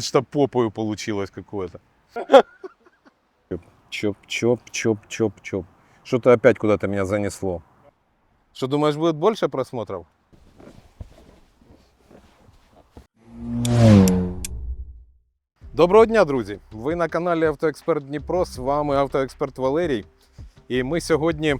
Что попою получилось какое-то. Чоп, чоп, чоп, чоп, чоп. Что-то опять куда-то меня занесло. Что, думаешь, будет больше просмотров? Доброго дня, друзі! Ви на каналі Автоексперт Дніпро. З вами автоексперт Валерій. І ми сьогодні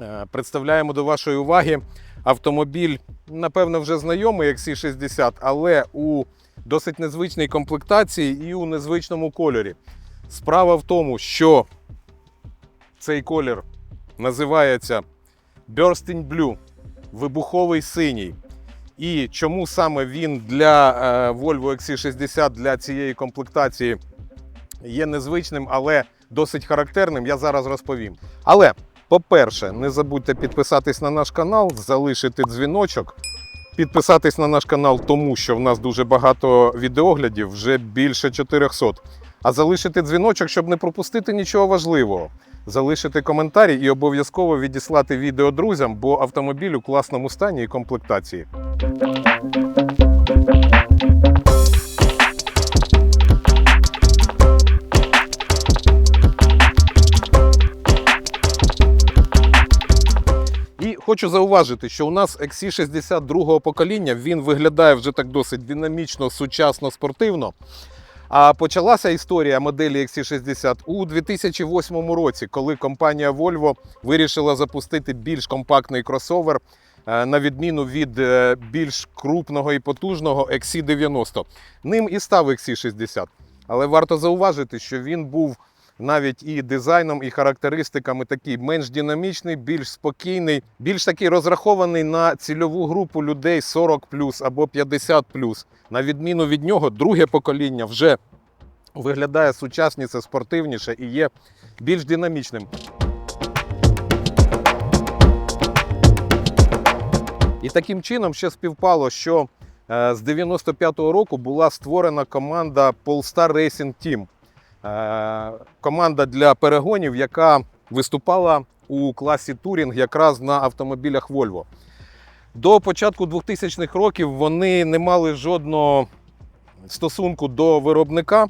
е, представляємо до вашої уваги автомобіль, напевно, вже знайомий XC60, але у досить незвичній комплектації і у незвичному кольорі. Справа в тому, що цей колір називається Bursting Blue, вибуховий синій. І чому саме він для е, Volvo XC60 для цієї комплектації є незвичним, але досить характерним, я зараз розповім. Але, по-перше, не забудьте підписатись на наш канал, залишити дзвіночок. Підписатись на наш канал, тому що в нас дуже багато відеоглядів, вже більше 400. А залишити дзвіночок, щоб не пропустити нічого важливого. Залишити коментарі і обов'язково відіслати відео друзям, бо автомобіль у класному стані і комплектації. Хочу зауважити, що у нас XC60 другого покоління він виглядає вже так досить динамічно, сучасно, спортивно. А почалася історія моделі XC60 у 2008 році, коли компанія Volvo вирішила запустити більш компактний кросовер е, на відміну від е, більш крупного і потужного XC90. Ним і став XC60. Але варто зауважити, що він був навіть і дизайном, і характеристиками такий менш динамічний, більш спокійний, більш такий розрахований на цільову групу людей 40 або 50 На відміну від нього, друге покоління вже виглядає сучасніше, спортивніше і є більш динамічним. І таким чином ще співпало, що е, з 95-го року була створена команда Polestar Racing Team. Е, Команда для перегонів, яка виступала у класі Турінг якраз на автомобілях Volvo. До початку 2000-х років вони не мали жодного стосунку до виробника,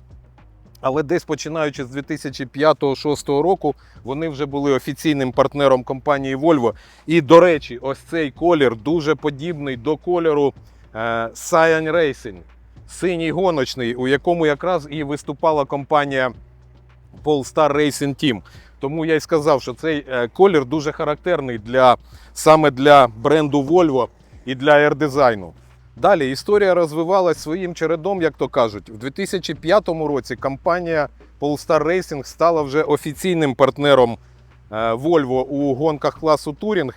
але десь починаючи з 2005-2006 року вони вже були офіційним партнером компанії Volvo. І, до речі, ось цей колір дуже подібний до кольору е, Cyan Racing, синій гоночний, у якому якраз і виступала компанія Polestar Racing Team. Тому я й сказав, що цей е, колір дуже характерний для, саме для бренду Volvo і для аердизайну. Далі історія розвивалась своїм чередом, як то кажуть. В 2005 році компанія Polestar Racing стала вже офіційним партнером е, Volvo у гонках класу Touring.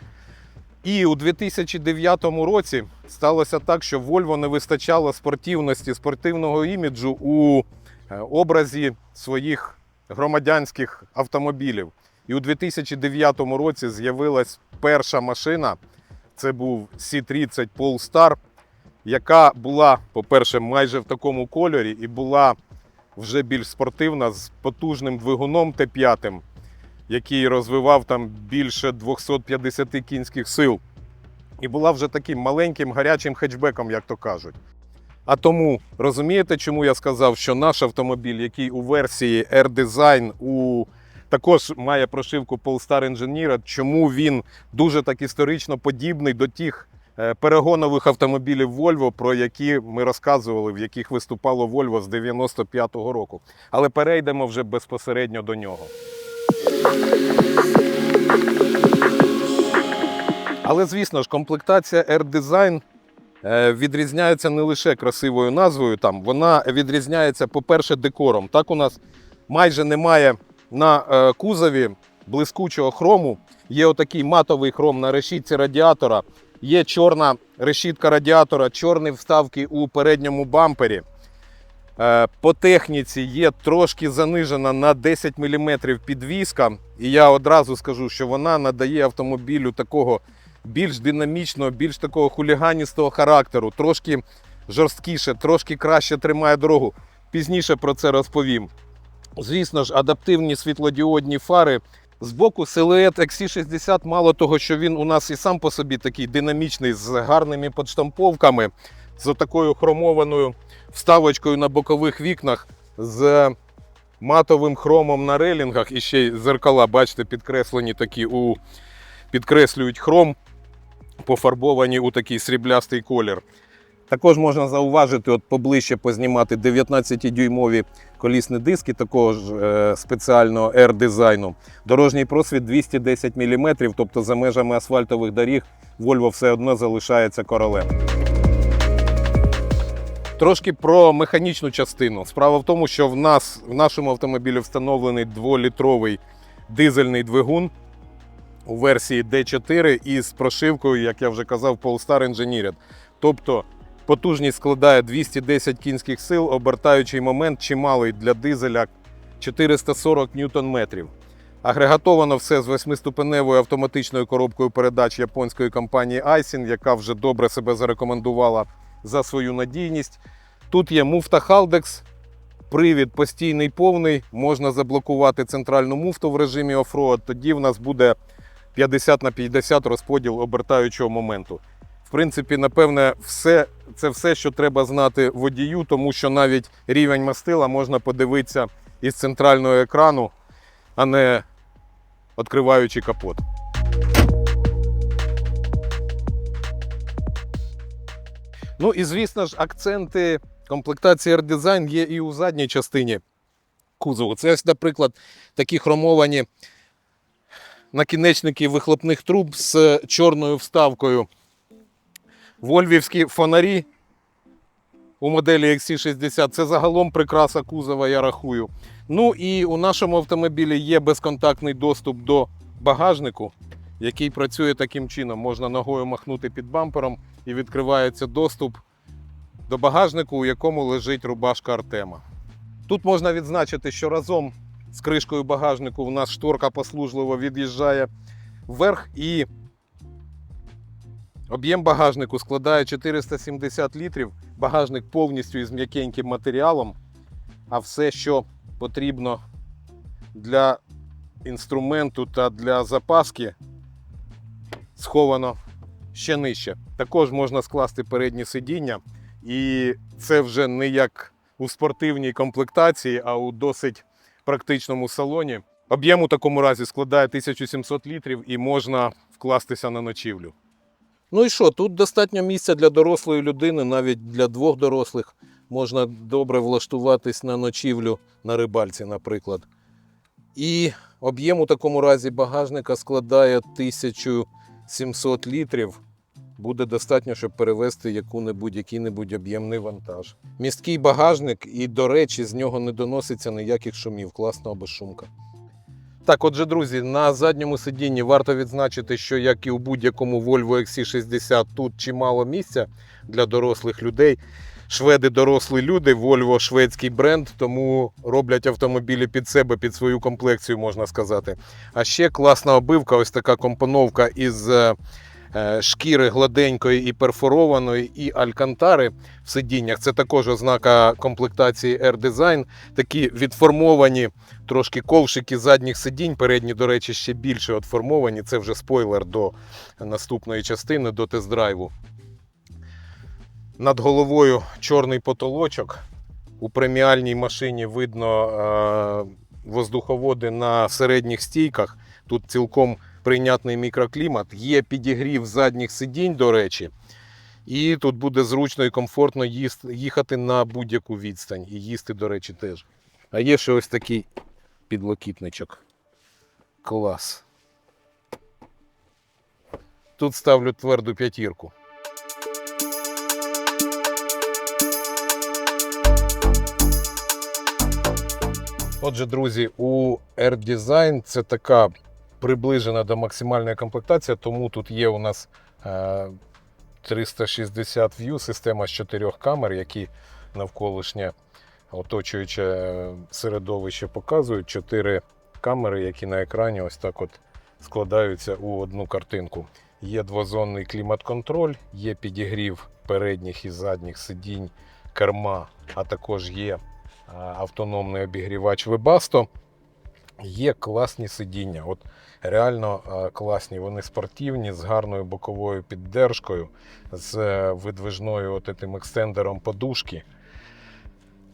І у 2009 році сталося так, що Volvo не вистачало спортивності, спортивного іміджу у е, образі своїх громадянських автомобілів. І у 2009 році з'явилась перша машина. Це був C30 Polestar, яка була, по-перше, майже в такому кольорі і була вже більш спортивна з потужним двигуном Т5, який розвивав там більше 250 кінських сил. І була вже таким маленьким гарячим хетчбеком, як то кажуть. А тому розумієте, чому я сказав, що наш автомобіль, який у версії R-Design у також має прошивку Polestar Engineer, чому він дуже так історично подібний до тих е, перегонових автомобілів Volvo, про які ми розказували, в яких виступало Volvo з 95-го року. Але перейдемо вже безпосередньо до нього. Але звісно ж, комплектація R-Design е, відрізняється не лише красивою назвою, там вона відрізняється, по-перше, декором. Так у нас майже немає на е, кузові блискучого хрому. Є отакий матовий хром на решітці радіатора, є чорна решітка радіатора, чорні вставки у передньому бампері. Е, По техніці є трошки занижена на 10 мм підвіска, і я одразу скажу, що вона надає автомобілю такого більш динамічного, більш такого хуліганістого характеру, трошки жорсткіше, трошки краще тримає дорогу. Пізніше про це розповім. Звісно ж, адаптивні світлодіодні фари. Збоку силует XC60, мало того, що він у нас і сам по собі такий динамічний з гарними подштамповками. З такою хромованою вставочкою на бокових вікнах з матовим хромом на релінгах і ще й зеркала, бачите, підкреслені такі у підкреслюють хром, пофарбовані у такий сріблястий колір. Також можна зауважити, от поближче познімати 19-дюймові колісні диски такого ж е, спеціального R-дизайну. Дорожній просвіт 210 мм, тобто за межами асфальтових доріг Volvo все одно залишається королем. Трошки про механічну частину. Справа в тому, що в нас в нашому автомобілі встановлений 2-літровий дизельний двигун у версії D4 із прошивкою, як я вже казав, Polestar Engineered. Тобто потужність складає 210 кінських сил, обертаючий момент чималий для дизеля 440 ньютон-метрів. Агрегатовано все з восьмиступеневою автоматичною коробкою передач японської компанії Aisin, яка вже добре себе зарекомендувала за свою надійність. Тут є муфта Haldex, привід постійний повний, можна заблокувати центральну муфту в режимі оффроад, тоді в нас буде 50 на 50 розподіл обертаючого моменту. В принципі, напевне, все, це все, що треба знати водію, тому що навіть рівень мастила можна подивитися із центрального екрану, а не відкриваючи капот. Ну і звісно ж, акценти комплектації R-Design є і у задній частині кузову. Це ось, наприклад, такі хромовані накінечники вихлопних труб з чорною вставкою. Вольвівські фонарі у моделі XC60 це загалом прикраса кузова, я рахую. Ну і у нашому автомобілі є безконтактний доступ до багажнику, який працює таким чином. Можна ногою махнути під бампером і відкривається доступ до багажнику, у якому лежить рубашка Артема. Тут можна відзначити, що разом з кришкою багажнику у нас шторка послужливо від'їжджає вверх і об'єм багажнику складає 470 літрів. Багажник повністю із м'якеньким матеріалом, а все, що потрібно для інструменту та для запаски, сховано ще нижче. Також можна скласти передні сидіння, і це вже не як у спортивній комплектації, а у досить практичному салоні. Об'єм у такому разі складає 1700 літрів і можна вкластися на ночівлю. Ну і що, тут достатньо місця для дорослої людини, навіть для двох дорослих. Можна добре влаштуватись на ночівлю на рибальці, наприклад. І об'єм у такому разі багажника складає 1700 літрів. Буде достатньо, щоб перевезти яку-небудь, який-небудь об'ємний вантаж. Місткий багажник, і, до речі, з нього не доноситься ніяких шумів. Класна безшумка. Так, отже, друзі, на задньому сидінні варто відзначити, що як і у будь-якому Volvo XC60, тут чимало місця для дорослих людей. Шведи дорослі люди, Volvo шведський бренд, тому роблять автомобілі під себе, під свою комплекцію, можна сказати. А ще класна обивка, ось така компоновка із е, е, шкіри гладенької і перфорованої, і алькантари в сидіннях. Це також ознака комплектації R-Design. Такі відформовані трошки ковшики задніх сидінь. Передні, до речі, ще більше отформовані. Це вже спойлер до наступної частини, до тест-драйву. Над головою чорний потолочок. У преміальній машині видно е, воздуховоди на середніх стійках. Тут цілком прийнятний мікроклімат. Є підігрів задніх сидінь, до речі. І тут буде зручно і комфортно їхати на будь-яку відстань. І їсти, до речі, теж. А є ще ось такий підлокітничок. Клас. Тут ставлю тверду п'ятірку. Отже, друзі, у R-Design це така приближена до максимальної комплектації, тому тут є у нас е, 360 View, система з чотирьох камер, які навколишнє оточуюче е, середовище показують. Чотири камери, які на екрані ось так от складаються у одну картинку. Є двозонний клімат-контроль, є підігрів передніх і задніх сидінь керма, а також є автономний обігрівач Webasto. Є класні сидіння. От реально е, класні. Вони спортивні, з гарною боковою піддержкою, з е, видвижною от этим екстендером подушки.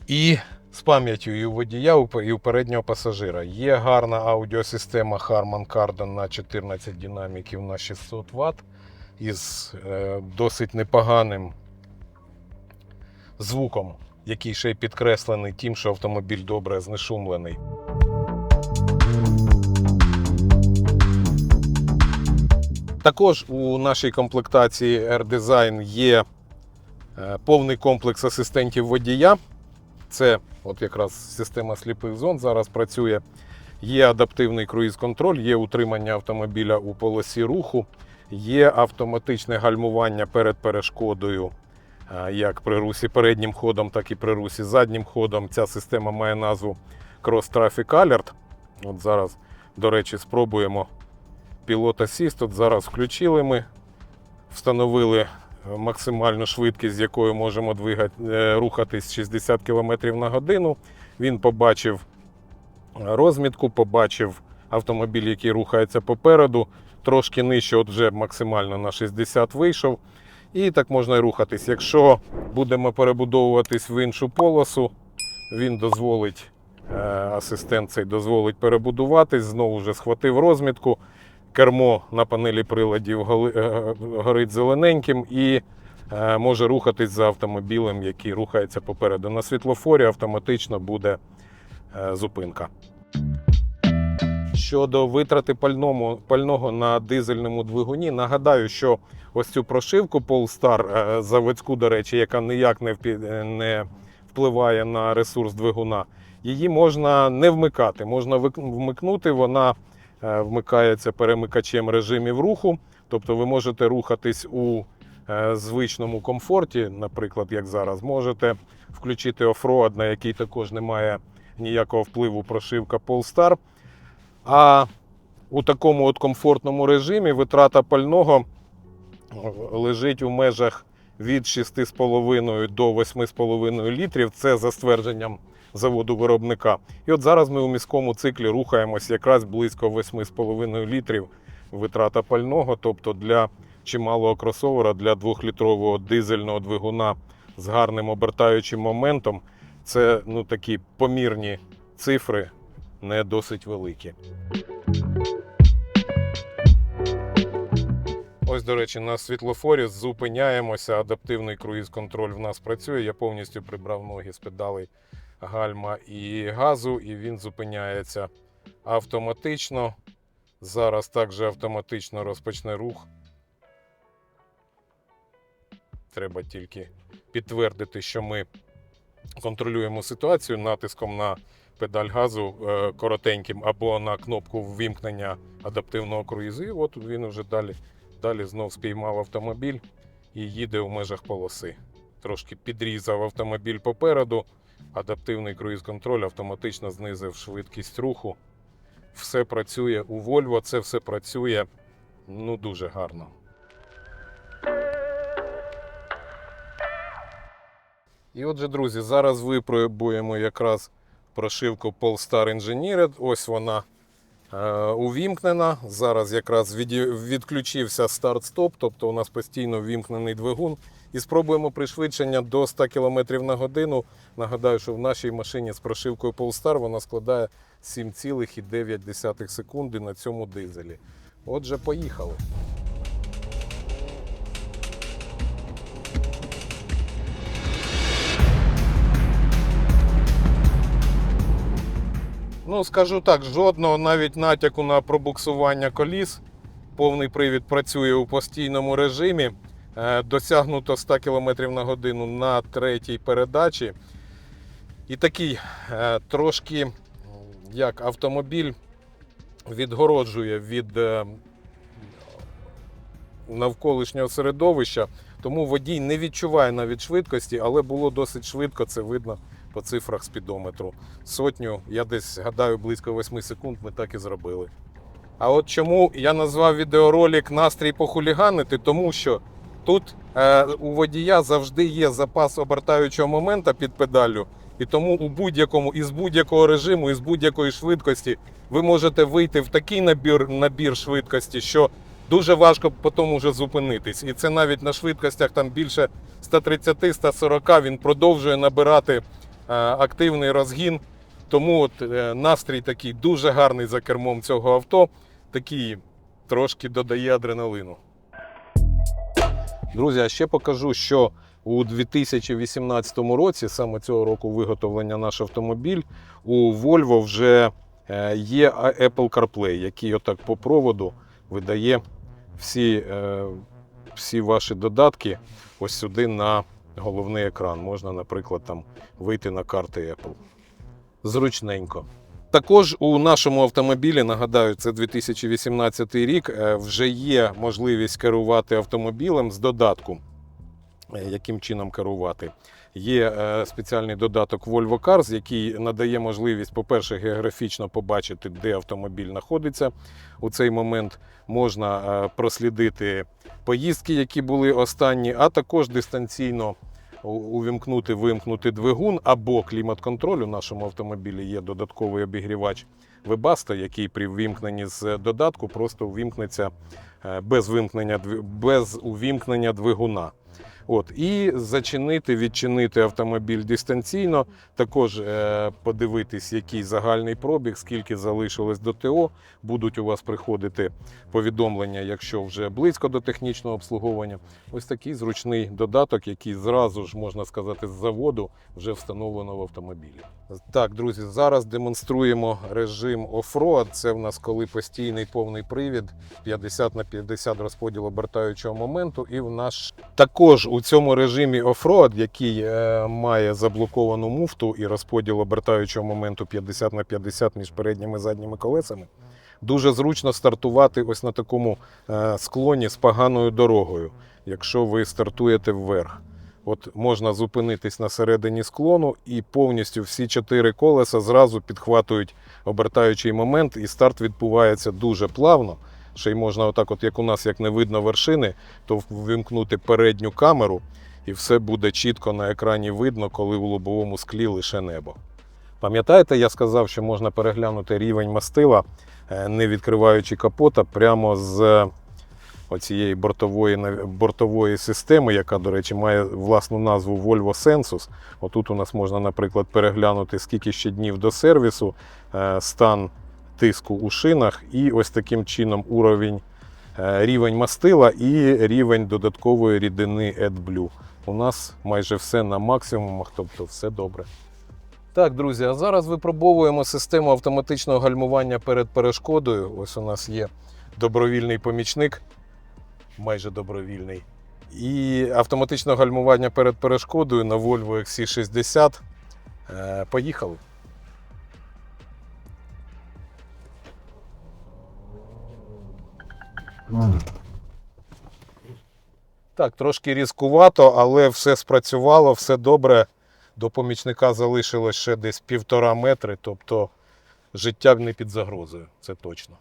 І з пам'яттю і у водія, і у- переднього пасажира. Є гарна аудіосистема Harman Kardon на 14 динаміків на 600 Вт із е, досить непоганим звуком, який ще й підкреслений тим, що автомобіль добре знешумлений. Також у нашій комплектації R-Design є е, повний комплекс асистентів водія. Це от якраз система сліпих зон зараз працює. Є адаптивний круїз-контроль, є утримання автомобіля у полосі руху, є автоматичне гальмування перед перешкодою, як при русі переднім ходом, так і при русі заднім ходом. Ця система має назву Cross Traffic Alert. От зараз, до речі, спробуємо Pilot Assist. От зараз включили ми, встановили е, максимальну швидкість, з якою можемо двигати, е, рухатись 60 км на годину. Він побачив е, розмітку, побачив автомобіль, який рухається попереду. Трошки нижче, от вже максимально на 60 вийшов. І так можна і рухатись. Якщо будемо перебудовуватись в іншу полосу, він дозволить, е, асистент цей дозволить перебудуватись, знову вже схватив розмітку. Кермо на панелі приладів е, горить зелененьким і е, може рухатись за автомобілем, який рухається попереду. На світлофорі автоматично буде е, зупинка. Щодо витрати пального на дизельному двигуні, нагадаю, що ось цю прошивку Polestar, е, заводську, до речі, яка ніяк не, е, не впливає на ресурс двигуна, її можна не вмикати. Можна вмикнути, вона е, вмикається перемикачем режимів руху. Тобто ви можете рухатись у звичному комфорті, наприклад, як зараз, можете включити офроад, на який також немає ніякого впливу прошивка Polestar. А у такому от комфортному режимі витрата пального лежить у межах від 6,5 до 8,5 літрів. Це за ствердженням заводу виробника. І от зараз ми у міському циклі рухаємось якраз близько 8,5 літрів витрата пального. Тобто для чималого кросовера, для 2-літрового дизельного двигуна з гарним обертаючим моментом. Це ну, такі помірні цифри, не досить великі. Ось, до речі, на світлофорі зупиняємося. Адаптивний круїз-контроль в нас працює. Я повністю прибрав ноги з педалей гальма і газу, і він зупиняється автоматично. Зараз також автоматично розпочне рух. Треба тільки підтвердити, що ми контролюємо ситуацію натиском на педаль газу е, коротеньким або на кнопку ввімкнення адаптивного круїзу. І от він вже далі, далі знов спіймав автомобіль і їде у межах полоси. Трошки підрізав автомобіль попереду. Адаптивний круїз-контроль автоматично знизив швидкість руху. Все працює у Volvo, це все працює ну, дуже гарно. І отже, друзі, зараз випробуємо якраз прошивку Polestar Engineered. Ось вона увімкнена. Зараз якраз відключився старт-стоп, тобто у нас постійно ввімкнений двигун. І спробуємо пришвидшення до 100 км на годину. Нагадаю, що в нашій машині з прошивкою Polestar вона складає 7,9 секунди на цьому дизелі. Отже, поїхали. Ну, скажу так, жодного навіть натяку на пробуксування коліс. Повний привід працює у постійному режимі. Е, Досягнуто 100 км на годину на третій передачі. І такий е, трошки як автомобіль відгороджує від е, навколишнього середовища, тому водій не відчуває навіть швидкості, але було досить швидко, це видно по цифрах спідометру. Сотню, я десь гадаю, близько 8 секунд ми так і зробили. А от чому я назвав відеоролик Настрій похуліганити, тому що тут е, у водія завжди є запас обертаючого моменту під педаллю, І тому у будь-якому із будь-якого режиму, із будь-якої швидкості ви можете вийти в такий набір, набір швидкості, що дуже важко потім уже зупинитись. І це навіть на швидкостях там більше 130-140 він продовжує набирати активний розгін. Тому от е, настрій такий дуже гарний за кермом цього авто, такий трошки додає адреналину. Друзі, а ще покажу, що у 2018 році, саме цього року виготовлення наш автомобіль, у Volvo вже е, є Apple CarPlay, який отак по проводу видає всі, е, всі ваші додатки ось сюди на головний екран. Можна, наприклад, там вийти на карти Apple. Зручненько. Також у нашому автомобілі, нагадаю, це 2018 рік, е, вже є можливість керувати автомобілем з додатку. Е, Яким чином керувати? Є е, спеціальний додаток Volvo Cars, який надає можливість, по-перше, географічно побачити, де автомобіль знаходиться у цей момент. Можна прослідити поїздки, які були останні, а також дистанційно увімкнути, вимкнути двигун або клімат-контроль. У нашому автомобілі є додатковий обігрівач Webasto, який при ввімкненні з додатку просто увімкнеться е, без, вимкнення, без увімкнення двигуна. От, і зачинити, відчинити автомобіль дистанційно, також е, подивитись, який загальний пробіг, скільки залишилось до ТО. Будуть у вас приходити повідомлення, якщо вже близько до технічного обслуговування. Ось такий зручний додаток, який зразу ж можна сказати з заводу вже встановлено в автомобілі. Так, друзі, зараз демонструємо режим оффроад. Це в нас коли постійний повний привід, 50 на 50 розподіл обертаючого моменту. І в наш також у цьому режимі оффроад, який е, має заблоковану муфту і розподіл обертаючого моменту 50 на 50 між передніми і задніми колесами. Дуже зручно стартувати ось на такому е, склоні з поганою дорогою, якщо ви стартуєте вверх. От можна зупинитись на середині склону, і повністю всі чотири колеса зразу підхватують обертаючий момент, і старт відбувається дуже плавно. Ще й можна, отак, от як у нас як не видно вершини, то ввімкнути передню камеру, і все буде чітко на екрані видно, коли у лобовому склі лише небо. Пам'ятаєте, я сказав, що можна переглянути рівень мастила, е, не відкриваючи капота, прямо з оцієї бортової, бортової системи, яка, до речі, має власну назву Volvo Sensus. Отут у нас можна, наприклад, переглянути, скільки ще днів до сервісу, е, стан тиску у шинах, і ось таким чином уровень, е, рівень мастила і рівень додаткової рідини AdBlue. У нас майже все на максимумах, тобто все добре. Так, друзі, а зараз випробовуємо систему автоматичного гальмування перед перешкодою. Ось у нас є добровільний помічник, майже добровільний. І автоматичне гальмування перед перешкодою на Volvo XC60. Е, Поїхали. Так, трошки різкувато, але все спрацювало, все добре. До помічника залишилось ще десь півтора метри, тобто життя не під загрозою, це точно.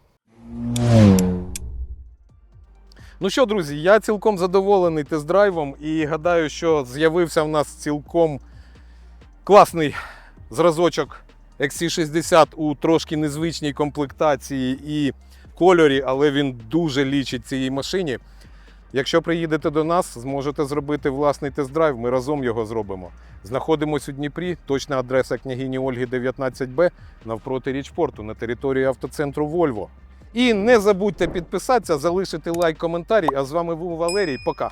Ну що, друзі, я цілком задоволений тест-драйвом і гадаю, що з'явився в нас цілком класний зразочок XC60 у трошки незвичній комплектації і кольорі, але він дуже лічить цій машині. Якщо приїдете до нас, зможете зробити власний тест-драйв, ми разом його зробимо. Знаходимось у Дніпрі, точна адреса княгині Ольги 19Б навпроти річпорту на території автоцентру Вольво. І не забудьте підписатися, залишити лайк, коментарі. А з вами був Валерій. Пока.